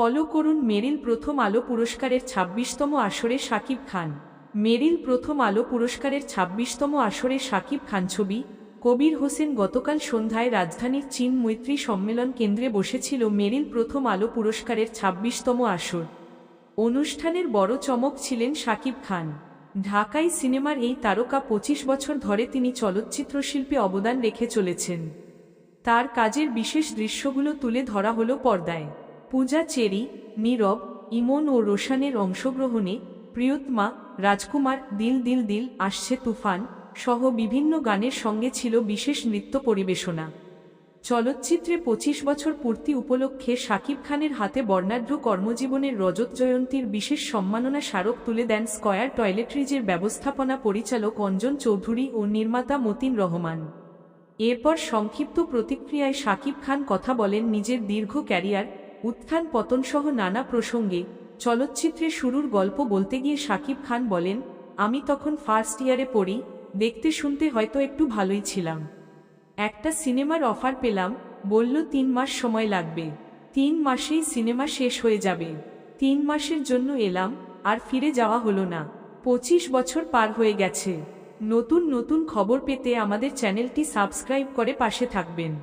Follow করুন মেরিল প্রথম আলো পুরস্কারের ছাব্বিশতম আসরে সাকিব খান। মেরিল প্রথম আলো পুরস্কারের ছাব্বিশতম আসরে সাকিব খান ছবি, কবির হোসেন গতকাল সন্ধ্যায় রাজধানীর চীন মৈত্রী সম্মেলন কেন্দ্রে বসেছিল মেরিল প্রথম আলো পুরস্কারের ছাব্বিশতম আসর। অনুষ্ঠানের বড় চমক ছিলেন সাকিব খান। ঢাকাই সিনেমার এই তারকা পঁচিশ বছর ধরে তিনি চলচ্চিত্র শিল্পে অবদান রেখে চলেছেন। তার কাজের বিশেষ দৃশ্যগুলো তুলে ধরা হলো পর্দায়। পূজা চেরি, নীরব, ইমন ও রোশানের অংশগ্রহণে প্রিয়তমা, রাজকুমার, দিল দিল দিল আসছে তুফান সহ বিভিন্ন গানের সঙ্গে ছিল বিশেষ নৃত্য পরিবেশনা। চলচ্চিত্রে পঁচিশ বছর পূর্তি উপলক্ষে শাকিব খানের হাতে বর্ণাঢ্য কর্মজীবনের রজত জয়ন্তীর বিশেষ সম্মাননা স্মারক তুলে দেন স্কয়ার টয়লেট্রিজের ব্যবস্থাপনা পরিচালক অঞ্জন চৌধুরী ও নির্মাতা মতিন রহমান। এরপর সংক্ষিপ্ত প্রতিক্রিয়ায় শাকিব খান কথা বলেন নিজের দীর্ঘ ক্যারিয়ার উত্থান পতনসহ নানা প্রসঙ্গে চলচ্চিত্রে শুরুর গল্প বলতে গিয়ে শাকিব খান বলেন, আমি তখন ফার্স্ট ইয়ারে পড়ি, দেখতে শুনতে হয়তো একটু ভালোই ছিলাম। একটা সিনেমার অফার পেলাম, বলল তিন মাস সময় লাগবে। তিন মাসেই সিনেমা শেষ হয়ে যাবে। তিন মাসের জন্য এলাম, আর ফিরে যাওয়া হলো না। পঁচিশ বছর পার হয়ে গেছে। নতুন নতুন খবর পেতে আমাদের চ্যানেলটি সাবস্ক্রাইব করে পাশে থাকবেন।